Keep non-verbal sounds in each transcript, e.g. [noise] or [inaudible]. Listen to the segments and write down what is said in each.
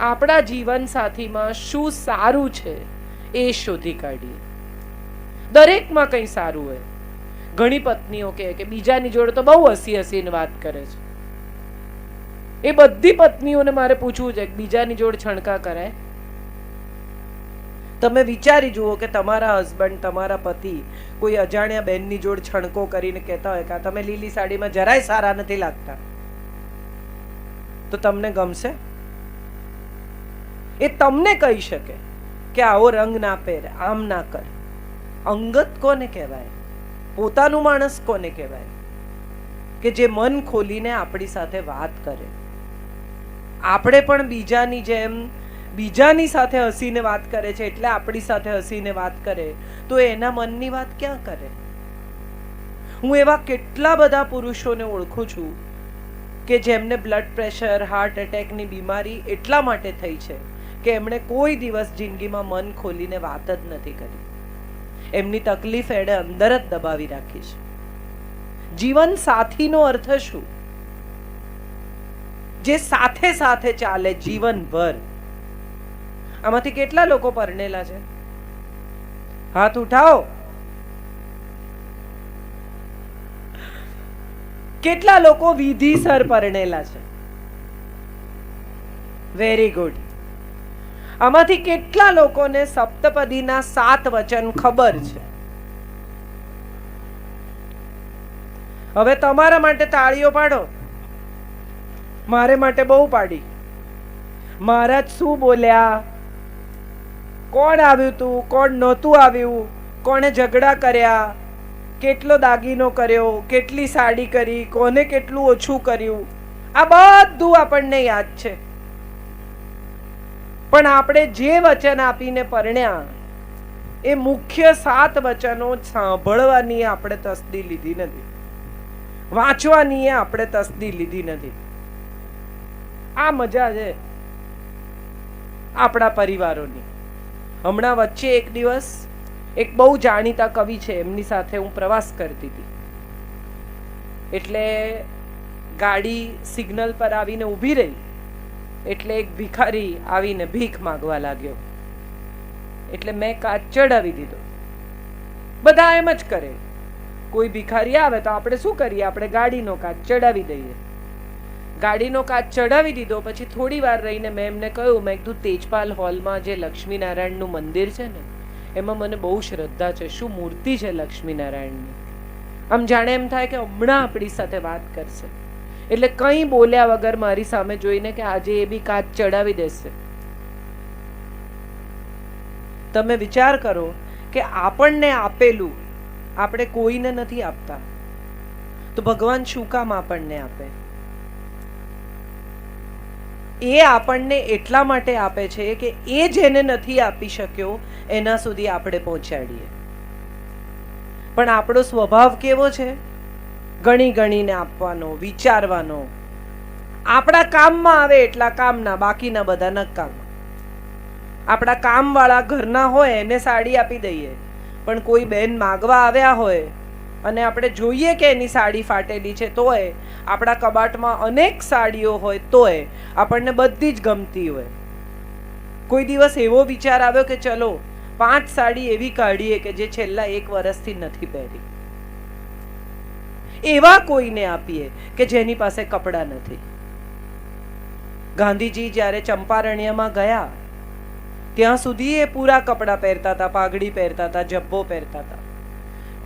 આપણા જીવન સાથીમાં શું સારું છે એ શોધી કાઢીએ. દરેકમાં કંઈ સારું હોય. ઘણી પત્નીઓ કહે કે બીજાની જોડે તો બહુ હસી હસીને વાત કરે છે. એ બધી પત્નીઓને મારે પૂછવું છે કે બીજાની જોડે છણકા કરાય. તમે વિચારી જુઓ કે તમારા હસબન્ડ, તમારા પતિ કોઈ અજાણ્યા બેનની જોડ છણકો કરીને કહેતા હોય કે તમે લીલી સાડીમાં જરાય સારા નથી લાગતા. તો તમને ગમશે? એ તમને કહી શકે કે આવો રંગ ના પહેર, આમ ના કર. અંગત કોને કહેવાય? પોતાનું માણસ કોને કહેવાય? કે જે મન ખોલીને આપણી સાથે વાત કરે. આપણે પણ બીજાની જેમ, બીજાની સાથે હસીને વાત કરે છે એટલે આપણી સાથે હસીને વાત કરે, તો એના મનની વાત ક્યાં કરે? હું એવા કેટલા બધા પુરુષોને ઓળખું છું કે જેમને બ્લડ પ્રેશર હાર્ટ એટેકની બીમારી એટલા માટે થઈ છે. કે એમણે કોઈ દિવસ જિંદગીમાં મન ખોલીને વાત જ નથી કરી. એમની તકલીફ એણે અંદર જ દબાવી રાખી છે. જીવન સાથીનો અર્થ શું? જે સાથે સાથે ચાલે જીવનભર. આમાંથી કેટલા લોકો પરણેલા છે? હાથ ઉઠાવો. કેટલા લોકો વિધિસર પરણેલા છે? વેરી ગુડ આમાંથી કેટલા લોકોને સપ્તપદીના સાત વચન ખબર છે? હવે તમારા માટે તાળીઓ પાડો. મારે માટે બહુ પાડી. મહારાજ શું બોલ્યા? કોણ આવ્યું તું? કોણ નહોતું આવ્યું? કોણે ઝઘડા કર્યા? કેટલો દાગીનો કર્યો? કેટલી સાડી કરી? કોને કેટલું ઓછું કર્યું? આ બધું આપણને યાદ છે. પણ આપણે જે વચન આપીને પરણ્યા, એ મુખ્ય સાત વચનો સાંભળવાની આપણે તસદી લીધી નથી. વાંચવાની આપણે તસદી લીધી નથી. આ મજા છે આપણા પરિવારોની. હમણાં વચ્ચે એક દિવસ એક બહુ જાણીતા કવિ છે, એમની સાથે હું પ્રવાસ કરતી હતી. એટલે ગાડી સિગ્નલ પર આવીને ઊભી રહી. એટલે એક ભિખારી આવીને ભીખ માગવા લાગ્યો. એટલે મેં કાચ ચડાવી દીધો. બધા એમ જ કરે. કોઈ ભિખારી આવે તો આપણે શું કરીએ? આપણે ગાડીનો કાચ ચડાવી દઈએ. ગાડીનો કાચ ચડાવી દીધો, પછી થોડી વાર રહીને મેં એમને કહ્યું, મેં કીધું, તેજપાલ હોલમાં જે લક્ષ્મીનારાયણનું મંદિર છે ને, એમાં મને બહુ શ્રદ્ધા છે. શું મૂર્તિ છે લક્ષ્મીનારાયણની? આમ જાણે એમ થાય કે હમણાં આપણી સાથે વાત કરશે. એટલે કંઈ બોલ્યા વગર મારી સામે જોઈને કે આજે એ બી કાચ ચડાવી દેશે. તમે વિચાર કરો કે આપણને આપેલું આપણે કોઈને નથી આપતા. તો ભગવાન શું કામ આપણને આપે? એ આપણને એટલા માટે આપે છે કે એ જેને નથી આપી શક્યો, એના સુધી આપણે પહોંચાડીએ. પણ આપણો સ્વભાવ કેવો છે? ગણી ગણીને આપવાનો, વિચારવાનો. આપણા કામમાં આવે એટલા કામના, બાકીના બધા નકામ આપણા કામવાળા ઘરના હોય એને સાડી આપી દઈએ. પણ કોઈ બેન માગવા આવ્યા હોય અને આપણે જોઈએ કે એની સાડી ફાટેલી છે તોય, આપણા કબાટમાં અનેક સાડીઓ હોય તોય આપણને બધી જ ગમતી હોય. કોઈ દિવસ એવો વિચાર આવ્યો કે ચલો, પાંચ સાડી એવી કાઢીએ કે જે છેલ્લા એક વર્ષથી નથી પહેરી. એવા કોઈને આપીએ કે જેની પાસે કપડાં નથી. ગાંધીજી જ્યારે ચંપારણ્યમાં ગયા, ત્યાં સુધી એ પૂરા કપડાં પહેરતા હતા, પાઘડી પહેરતા હતા, જબ્બો પહેરતા હતા.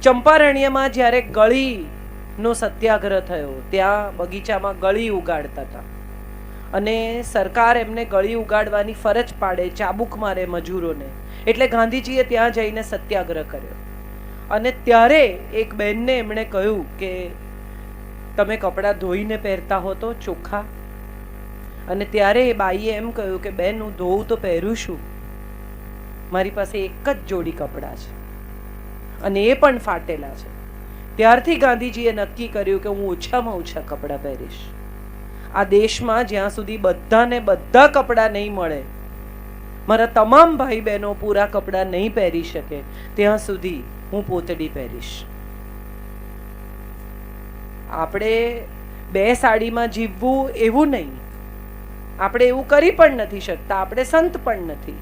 ચંપારણ્યમાં જ્યારે ગળીનો સત્યાગ્રહ થયો, ત્યાં બગીચામાં ગળી ઉગાડતા હતા. અને સરકાર એમને ગળી ઉગાડવાની ફરજ પાડે ચાબુક મારે મજૂરોને. એટલે ગાંધીજીએ ત્યાં જઈને સત્યાગ્રહ કર્યો. અને ત્યારે એક બેનને એમણે કહ્યું કે, તમે કપડાં ધોઈને પહેરતા હો તો ચોખ્ખા. અને ત્યારે એ બાઈએ એમ કહ્યું કે, બેન, હું ધોઉં તો પહેરું છું. મારી પાસે એક જ જોડી કપડાં છે. અને એ પણ ફાટેલા છે. ત્યારથી ગાંધીજીએ નક્કી કર્યું કે, હું ઓછામાં ઓછા કપડાં પહેરીશ. આ દેશમાં જ્યાં સુધી બધાને બધા કપડાં નહીં મળે, મારા તમામ ભાઈ બહેનો પૂરા કપડાં નહીં પહેરી શકે, ત્યાં સુધી હું પોતડી પહેરીશ. આપણે બે સાડીમાં જીવવું એવું નહીં. આપણે એવું કરી પણ નથી શકતા, આપણે સંત પણ નથી.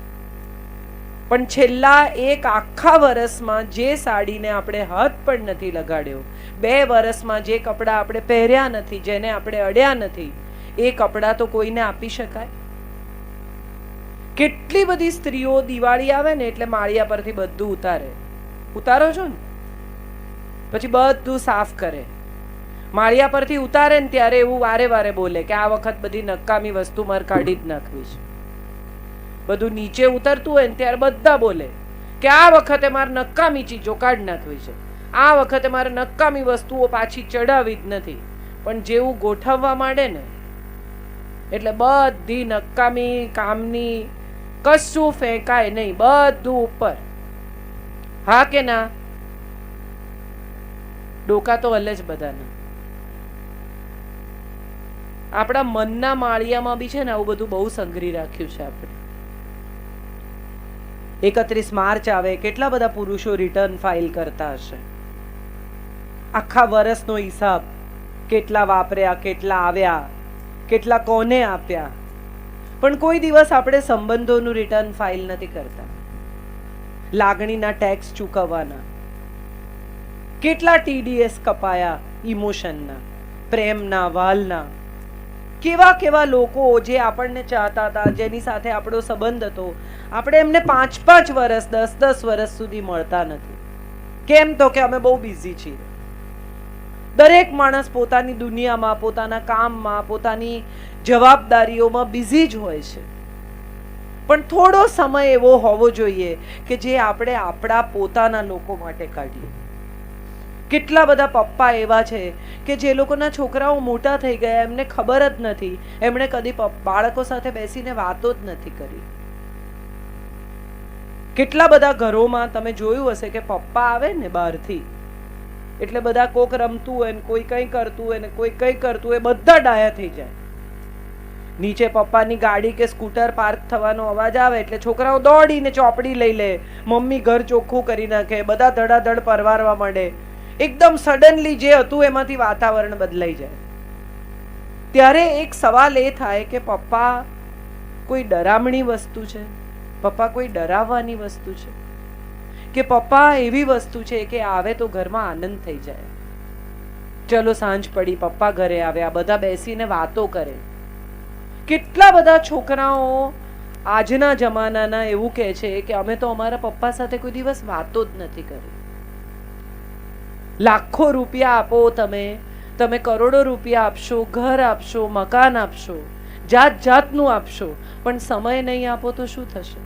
પણ છેલ્લા એક આખા વર્ષમાં જે સાડીને આપણે હાથ પણ નથી લગાડ્યો, બે વર્ષમાં જે કપડાં આપણે પહેર્યા નથી, જેને આપણે અડ્યા નથી, એ કપડાં તો કોઈને આપી શકાય? કેટલી બધી સ્ત્રીઓ દિવાળી આવે ને એટલે માળિયા પરથી બધું ઉતારે. ઉતારો છો ને? પછી બધું સાફ કરે. માળિયા પરથી ઉતારે ને ત્યારે એવું વારે વારે બોલે કે આ વખત બધી નકામી વસ્તુ મારે કાઢી જ નાખવી છે બધું નીચે ઉતરતું હોય ને ત્યારે બધા બોલે કે આ વખતે મારે નકામી ચીજો કાઢી નાખવી છે. આ વખતે મારે નકામી વસ્તુઓ પાછી ચડાવી જ નથી. પણ જેવું ગોઠવવા માંડે ને, એટલે બધી નકામી કામની કશું ફેંકાય નહીં, બધું ઉપર. હા કે ના? ડોકા તો હલે જ બધાના. આપણા મનના માળિયામાં બી છે ને આવું બધું બહુ સંઘરી રાખ્યું છે આપણે. એકત્રીસ માર્ચ આવે, કેટલા બધા પુરુષો રિટર્ન ફાઇલ કરતા હશે? આખા વર્ષનો હિસાબ, કેટલા વાપર્યા, કેટલા આવ્યા, કેટલા કોને આપ્યા? પણ કોઈ દિવસ આપણે સંબંધોનું રિટર્ન ફાઇલ નથી કરતા. લાગણીના ટેક્સ ચૂકવવાના. કેટલા ટીડીએસ કપાયા ઇમોશનના પ્રેમના, વાલના. કેવા કેવા લોકો જે આપણને ચાહતા હતા, જેની સાથે આપણો સંબંધ હતો, આપણે એમને પાંચ પાંચ વર્ષ દસ દસ વર્ષ સુધી મળતા નથી. કેમ તો કે અમે બહુ બિઝી છીએ. દરેક માણસ પોતાની દુનિયામાં, પોતાના કામમાં, પોતાની જવાબદારીઓમાં બિઝી જ હોય છે. પણ થોડો સમય એવો હોવો જોઈએ કે જે આપણે આપણા પોતાના લોકો માટે કાઢીએ. કેટલા બધા પપ્પા એવા છે કે જે લોકોના છોકરાઓ મોટા થઈ ગયા, એમને ખબર જ નથી. એમણે કદી બાળકો સાથે બેસીને વાતો જ નથી કરી. કેટલા બધા ઘરોમાં તમે જોયું હશે કે પપ્પા આવે ને બહારથી. એટલે બધા કોક રમતું હોય ને કોઈ કંઈ કરતું હોય ને કોઈ કંઈ કરતું હોય, બધા ડાયા થઈ જાય. નીચે પપ્પાની ગાડી કે સ્કૂટર પાર્ક થવાનો અવાજ આવે એટલે છોકરાઓ દોડીને ચોપડી લઈ લે. મમ્મી ઘર ચોખ્ખું કરી નાખે, બધા ધડાધડ પરવારવા માંડે. એકદમ સડનલી જે હતું એમાંથી વાતાવરણ બદલાઈ જાય. ત્યારે એક સવાલ એ થાય કે પપ્પા કોઈ ડરામણી વસ્તુ છે? પપ્પા કોઈ ડરાવવાની વસ્તુ છે? કે પપ્પા એવી વસ્તુ છે કે આવે તો ઘરમાં આનંદ થઈ જાય? ચલો સાંજ પડી, પપ્પા ઘરે આવ્યા, બધા બેસીને વાતો કરે. કેટલા બધા છોકરાઓ આજના જમાનાના એવું કહે છે કે અમે તો અમારા પપ્પા સાથે કોઈ દિવસ વાતો જ નથી કરી. લાખો રૂપિયા આપો તમે. તમે કરોડો રૂપિયા આપશો, ઘર આપશો, મકાન આપશો જાત જાતનું આપશો, પણ સમય નહીં આપો તો શું થશે?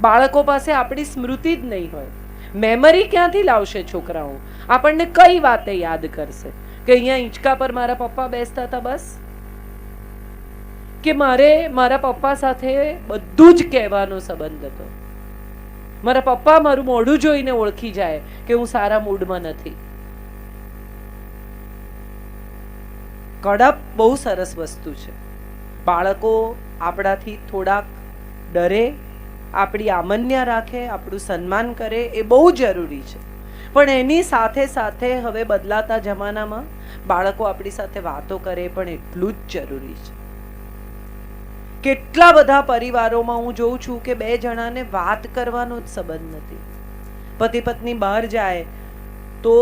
બાળકો પાસે આપણી સ્મૃતિ જ નહીં હોય. મેમરી ક્યાંથી લાવશે છોકરાઓ? આપણને કઈ વાતે યાદ કરશે? કે અહીંયા હિંચકા પર મારા પપ્પા બેસતા હતા બસ? કે મારે મારા પપ્પા સાથે બધું જ કહેવાનો સંબંધ હતો. મારા પપ્પા મારું મોઢું જોઈને ઓળખી જાય કે હું સારા મૂડમાં નથી. કડપ બહુ સરસ વસ્તુ છે. બાળકો આપણાથી થોડાક ડરે, આપણી આમન્યા રાખે, આપણું સન્માન કરે એ બહુ જરૂરી છે. પણ એની સાથે સાથે હવે બદલાતા જમાનામાં બાળકો આપણી સાથે વાતો કરે પણ એટલું જ જરૂરી છે. કેટલા બધા પરિવારોમાં હું જોઉં છું કે બે જણાને વાત કરવાનો જ સંબંધ નથી. પતિ પત્ની બહાર જાય તો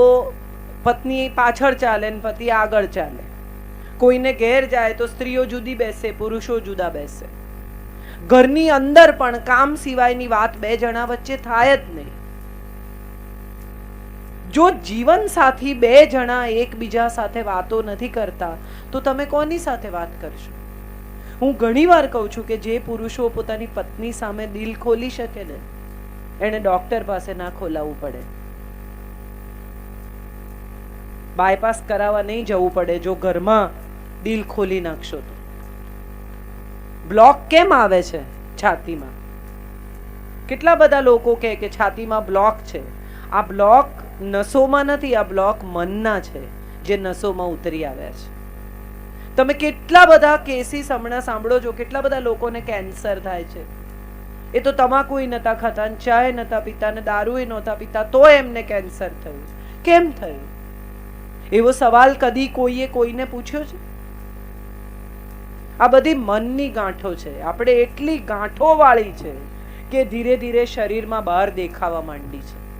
પત્ની પાછળ ચાલે ને પતિ આગળ ચાલે. કોઈને ઘેર જાય તો સ્ત્રીઓ જુદી બેસે, પુરુષો જુદા બેસે. ઘરની અંદર પણ કામ સિવાયની વાત બે જણા વચ્ચે થાય જ નહીં. જો જીવન સાથી બે જણા એકબીજા સાથે વાતો નથી કરતા, તો તમે કોની સાથે વાત કરશો? હું ઘણીવાર કહું છું કે જે પુરુષો પોતાની પત્ની સામે દિલ ખોલી શકે ને, એને ડોક્ટર પાસે ના ખોલાવવું પડે. બાયપાસ કરાવવા નહીં જવું પડે જો ઘરમાં દિલ ખોલી નાખશો તો. બ્લોક કેમ આવે છે છાતીમાં? કેટલા બધા લોકો કહે કે છાતીમાં બ્લોક છે. આ બ્લોક નસોમાં નથી, આ બ્લોક મનના છે, જે નસોમાં ઉતરી આવ્યા છે. તમે કેટલા બધા કેસીસ હમણાં સાંભળો છો? કેટલા બધા લોકોને કેન્સર થાય છે? એ તો તમાકુય નતા ખાતા ચાય નતા પીતા, ને દારૂય નહોતા પીતા, તો એમને કેન્સર થયું. કેમ થયું? એવો સવાલ કદી કોઈએ કોઈને પૂછ્યો છે? આ બધી મનની ગાંઠો છે. આપણે એટલી ગાંઠો વાળી છે કે ધીરે ધીરે શરીરમાં બહાર દેખાવા માંડી છે.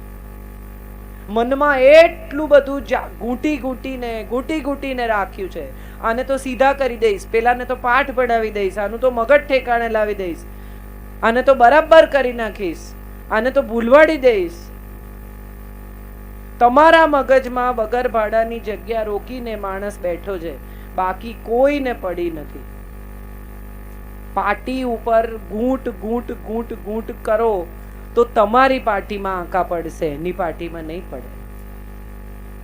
મનમાં એટલું બધું ઘૂંટી ઘૂંટીને ઘૂંટી ઘૂંટીને રાખ્યું છે. આને તો સીધા કરી દઈશ. પેલાને તો પાઠ પડાવી દઈશ. આનું તો મગજ ઠેકાણે લાવી દઈશ. આને તો બરાબર કરી નાખીશ. આને તો ભૂલવાડી દઈશ. તમારા મગજમાં વગર ભાડાની જગ્યા રોકીને માણસ બેઠો છે. બાકી કોઈને પડી નથી. પાટી ઉપર ઘૂંટ ઘૂંટ ઘૂંટ ઘૂંટ કરો. તો તમારી પાર્ટીમાં આંકા પડશે, એની પાર્ટીમાં નહીં પડે.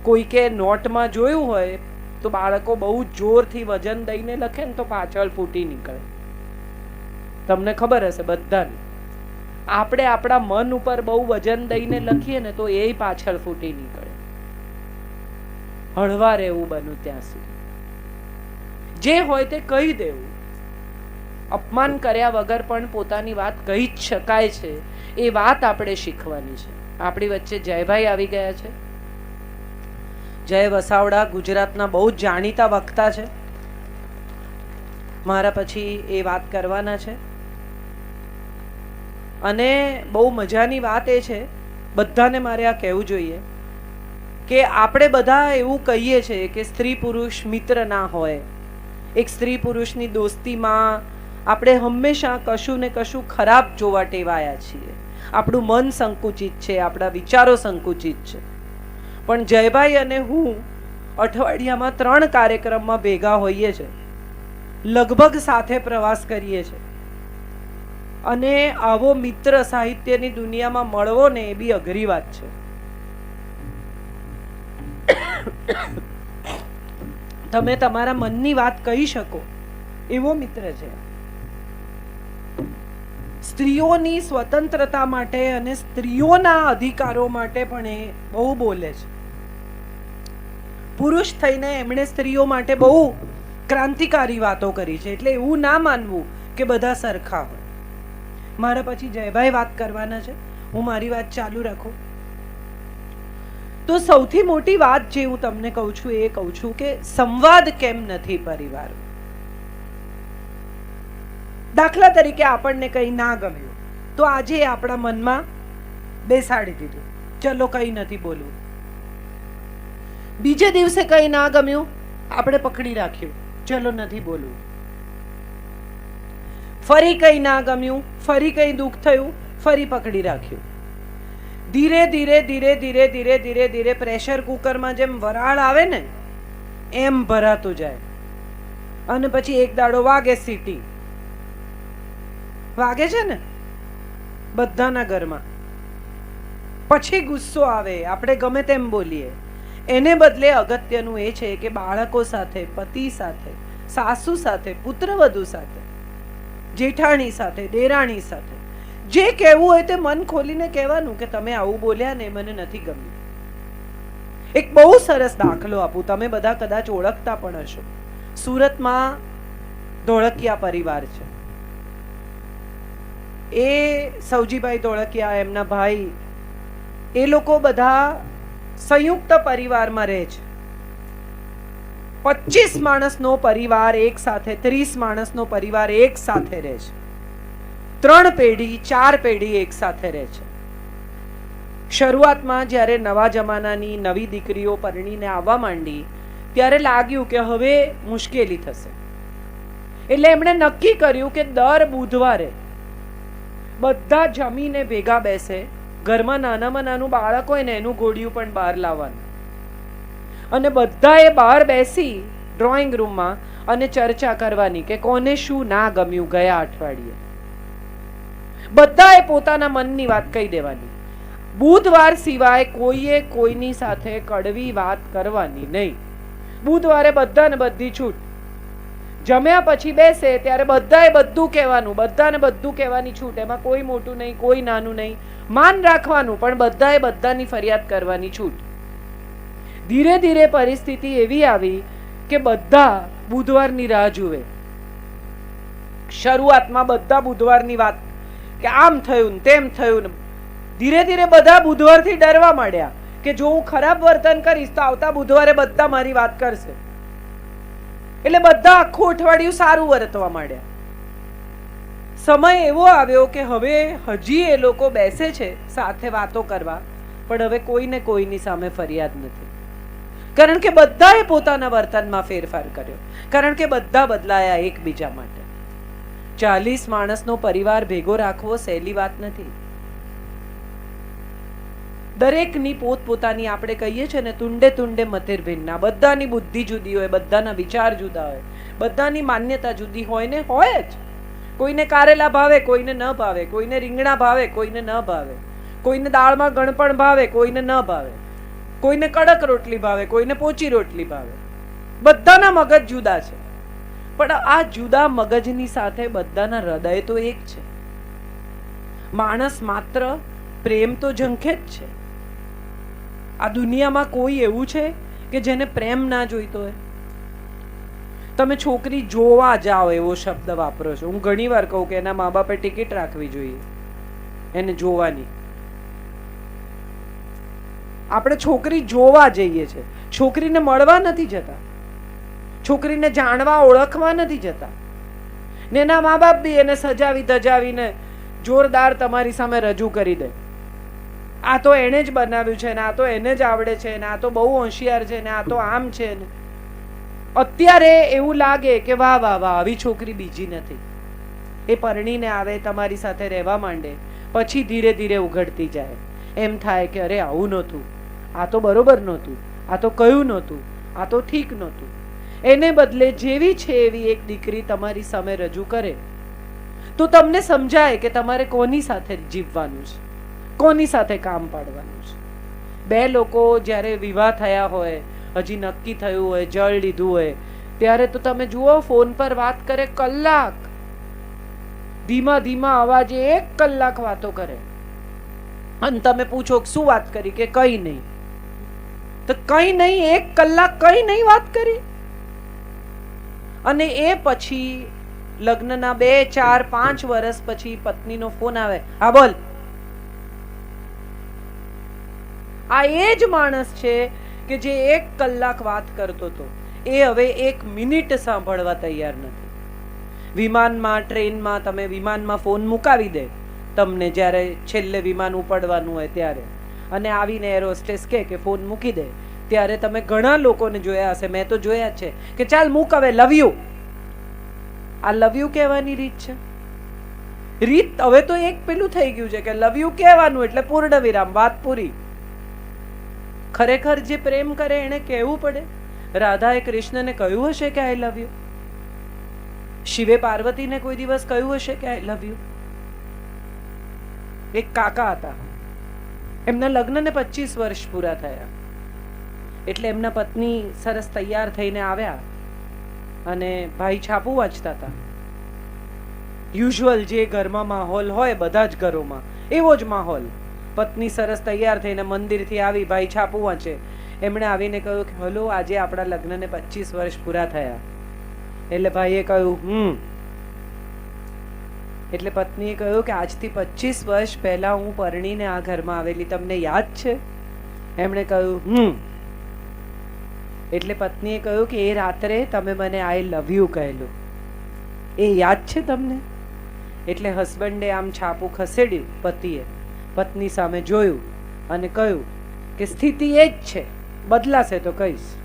કોઈકે નોટમાં જોયું હોય, તો બાળકો બહુ જોરથી વજન દઈને લખે ને તો પાછળ ફૂટી નીકળે. તમને ખબર હશે બધાને. આપણે આપણા મન ઉપર બહુ વજન દઈને લખીએ ને તો એ પાછળ ફૂટી નીકળે. હળવા રહેવું બન્યું ત્યાં સુધી. જે હોય તે કહી દેવું. અપમાન કર્યા વગર પણ પોતાની વાત કહી જ શકાય છે. એ વાત આપણે શીખવાની છે. આપણી વચ્ચે જયભાઈ આવી ગયા છે. જય વસાવડા, ગુજરાતના બહુ જાણીતા વક્તા છે. મારા પછી એ વાત કરવાના છે. અને બહુ મજાની વાત એ છે, બધાને મારે આ કહેવું જોઈએ કે આપણે બધા એવું કહીએ છીએ કે સ્ત્રી પુરુષ મિત્ર ના હોય. એક સ્ત્રી પુરુષની દોસ્તીમાં આપણે હંમેશા કશું ને કશું ખરાબ જોવા ટેવાયા છીએ. આપણું મન સંકુચિત છે, આપણા વિચારો સંકુચિત છે. પણ જયભાઈ અને હું અઠવાડિયામાં ત્રણ કાર્યક્રમમાં ભેગા હોઈએ છે. લગભગ સાથે પ્રવાસ કરીએ છીએ અને આવો મિત્ર સાહિત્યની દુનિયામાં મળવો ને એ બી અઘરી વાત છે. [coughs] તમે તમારા મનની વાત કહી શકો. એવો મિત્ર છે. સ્ત્રીઓની સ્વતંત્રતા માટે અને સ્ત્રીઓના અધિકારો માટે પણ એ બહુ બોલે છે. પુરુષ થઈને એમણે સ્ત્રીઓ માટે બહુ ક્રાંતિકારી વાતો કરી છે. એટલે એવું ના માનવું કે બધા સરખા હોય. મારા પછી જયભાઈ વાત કરવાના છે. હું મારી વાત ચાલુ રાખું. તો સૌથી મોટી વાત જે હું તમને કહું છું એ કહું છું કે સંવાદ કેમ નથી પરિવાર દાખલા તરીકે આપણને કંઈ ના ગમ્યું, તો આજે આપણા મનમાં બેસાડી દીધું. ચલો કંઈ નથી બોલવું. બીજે દિવસે કંઈ ના ગમ્યું, આપણે પકડી રાખ્યું. ચલો નથી બોલવું. ફરી કંઈ ના ગમ્યું, ફરી કંઈ દુઃખ થયું, ફરી પકડી રાખ્યું. ધીરે ધીરે ધીરે ધીરે ધીરે ધીરે ધીરે પ્રેશર કુકરમાં જેમ વરાળ આવે ને, એમ ભરાતું જાય. અને પછી એક દાડો વાગે સીટી. વાગે છે ને? બધાના ઘરમાં. પછી ગુસ્સો આવે, આપણે ગમે તેમ બોલીએ. એને બદલે અગત્યનું એ છે કે બાળકો સાથે, પતિ સાથે, સાસુ સાથે પુત્રવધુ સાથે, જેઠાણી સાથે, દેરાણી સાથે. જે કહેવું હોય તે મન ખોલીને કહેવાનું કે તમે આવું બોલ્યા ને મને નથી ગમ્યું. એક બહુ સરસ દાખલો આપું. તમે બધા કદાચ ઓળખતા પણ હશો. સુરતમાં ધોળકિયા પરિવાર છે. એ સૌજીભાઈ ધોળકિયા એમના ભાઈ, એ લોકો બધા સંયુક્ત પરિવારમાં રહે છે. પચીસ માણસનો પરિવાર એક સાથે, ત્રીસ માણસનો પરિવાર એક સાથે રહે છે. ત્રણ પેઢી, ચાર પેઢી એક સાથે રહે છે. શરૂઆતમાં જ્યારે નવા જમાનાની નવી દીકરીઓ પરણીને આવવા માંડી, ત્યારે લાગ્યું કે હવે મુશ્કેલી થશે. એટલે એમણે નક્કી કર્યું કે દર બુધવારે બધા જમીને ભેગા બેસે, ઘરમાં નાનામાં નાનું બાળક હોય ને એનું ઘોડિયું પણ બહાર લાવવાનું. અને બધાએ બહાર બેસી ડ્રોઈંગ રૂમમાં અને ચર્ચા કરવાની કે કોને શું ના ગમ્યું ગયા અઠવાડિયે. બધાએ પોતાના મનની વાત કહી દેવાની. બુધવાર સિવાય કોઈએ કોઈની સાથે કડવી વાત કરવાની નહીં. બુધવારે બધાને બધી છૂટ. જમ્યા પછી બેસે ત્યારે બધાએ બધું કહેવાનું, બધાને બધું કહેવાની છૂટ. એમાં કોઈ મોટું નહીં, કોઈ નાનું નહીં. માન રાખવાનું, પણ બધાએ બધાની ફરિયાદ કરવાની છૂટ. ધીરે ધીરે પરિસ્થિતિ એવી આવી કે બધા બુધવારની રાહ જુએ. શરૂઆતમાં બધા બુધવારની વાત કે આમ થયું ને તેમ થયું ને. ધીરે ધીરે બધા બુધવારથી ડરવા માંડ્યા કે જો હું ખરાબ વર્તન કરીશ તો આવતા બુધવારે બધા મારી વાત કરશે. એટલે બધા આખું અઠવાડિયું સારું વર્તવા માંડ્યા. સમય એવો આવ્યો કે હવે હજી એ લોકો બેસે છે સાથે વાતો કરવા, પણ હવે કોઈને કોઈની સામે ફરિયાદ નથી. કારણ કે બધાએ પોતાના વર્તનમાં ફેરફાર કર્યો. કારણ કે બધા બદલાયા એકબીજા માટે. ચાલીસ માણસનો પરિવાર ભેગો રાખવો સહેલી વાત નથી. દરેકની પોતપોતાની આપણે કહીએ છીએ ને, તુંડે તુંડે મતેરભિન્ના બધાની બુદ્ધિ જુદી હોય, બધાના વિચાર જુદા હોય. બધાની માન્યતા જુદી હોય ને, હોય જ. કોઈને કારેલા ભાવે, કોઈને ન ભાવે. કોઈને રીંગણા ભાવે, કોઈને ન ભાવે. કોઈને દાળમાં ગણપણ ભાવે, કોઈને ન ભાવે. કોઈને કડક રોટલી ભાવે, કોઈને પોચી રોટલી ભાવે. બધાના મગજ જુદા છે. પણ આ જુદા મગજની સાથે બધાના હૃદય તો એક છે. માણસ માત્ર પ્રેમ તો ઝંખે જ છે. આ દુનિયામાં કોઈ એવું છે કે જેને પ્રેમ ના જોઈતો હોય? તમે છોકરી જોવા જાઓ એવો શબ્દ વાપરો છો. હું ઘણી વાર કહું કે એના મા બાપે ટિકિટ રાખવી જોઈએ. એને જોવાની. આપણે છોકરી જોવા જઈએ છે. છોકરીને મળવા નથી જતા. છોકરીને જાણવા, ઓળખવા નથી જતા. ને એના મા બાપ બી એને સજાવી ધજાવીને જોરદાર તમારી સામે રજૂ કરી દે. આ તો એણે જ બનાવ્યું છે ને, આ તો એને જ આવડે છે ને, આ તો બહુ હોશિયાર છે ને, આ તો આમ છે ને. અત્યારે એવું લાગે કે વાહ વાહ વાહ, આવી છોકરી બીજી નથી. એ પરણીને આવે તમારી સાથે રહેવા માંડે, પછી ધીરે ધીરે ઉઘડતી જાય. એમ થાય કે અરે, આવું નહોતું. આ તો બરોબર નહોતું. આ તો કયું નહોતું. આ તો ઠીક નહોતું. એને બદલે જેવી છે એવી એક દીકરી તમારી સામે રજૂ કરે, તો તમને સમજાય કે તમારે કોની સાથે જીવવાનું છે. કોની સાથે કામ પાડવાનું છે. બે લોકો જ્યારે વિવાહ થયા હોય, હજી નક્કી થયું હોય, જળ લીધું હોય, ત્યારે તો તમે જુઓ, ફોન પર વાત કરે કલાક. ધીમા ધીમા અવાજે એક કલાક વાતો કરે. અને તમે પૂછો શું વાત કરી કે કઈ નહીં. તો કઈ નહીં, એક કલાક કઈ નહીં વાત કરી. અને એ પછી લગ્નના બે, ચાર, પાંચ વર્ષ પછી પત્નીનો ફોન આવે. હા, બોલ. આ એ જ માણસ છે કે જે એક કલાક વાત કરતો હતો. એ હવે એક મિનિટ સાંભળવા તૈયાર નથી. વિમાનમાં, ટ્રેનમાં તમે વિમાનમાં ફોન મુકાવી દે. તમને જ્યારે છેલ્લે વિમાન ઉપડવાનું હોય ત્યારે. અને આવીને એરોસ્ટેસ કે કે ફોન મૂકી દે. ત્યારે તમે ઘણા લોકોને જોયા હશે. મેં તો જોયા છે કે ચાલ મૂક હવે, લવ યુ. આ લવ યુ કહેવાની રીત છે? રીત હવે તો એક પેલું થઈ ગયું છે કે લવ યુ કહેવાનું એટલે પૂર્ણ વિરામ વાત પૂરી. ખરેખર જે પ્રેમ કરે એને કહેવું પડે? રાધાએ કૃષ્ણને કહ્યું હશે કે આઈ લવ યુ શિવે પાર્વતીને કોઈ દિવસ કહ્યું હશે કે આઈ લવ યુ એક કાકા હતા. એમના લગ્નને પચીસ વર્ષ પૂરા થયા. એટલે એમના પત્ની સરસ તૈયાર થઈને આવ્યા અને ભાઈ છાપું વાંચતા હતા. યુઝ્યુઅલ જે ઘરમાં માહોલ હોય બધા જ ઘરોમાં, એવો જ માહોલ. પત્ની સરસ તૈયાર થઈને મંદિરથી આવી ભાઈ છાપું વાંચે એમણે આવીને કહ્યું કે, હલો, આજે આપણા લગ્નને પચીસ વર્ષ પૂરા થયા. એટલે ભાઈએ કહ્યું, હમ. એટલે પત્નીએ કહ્યું કે, આજથી પચીસ વર્ષ પહેલાં હું પરણીને આ ઘરમાં આવેલી. તમને યાદ છે? એમણે કહ્યું, હમ. એટલે પત્નીએ કહ્યું કે, એ રાત્રે તમે મને આઈ લવ યુ કહેલું. એ યાદ છે તમને? એટલે હસબન્ડે આમ છાપું ખસેડ્યું પતિએ. પત્ની સામે જોયું અને કહ્યું કે સ્થિતિ એ જ છે. બદલાશે તો કહીશ.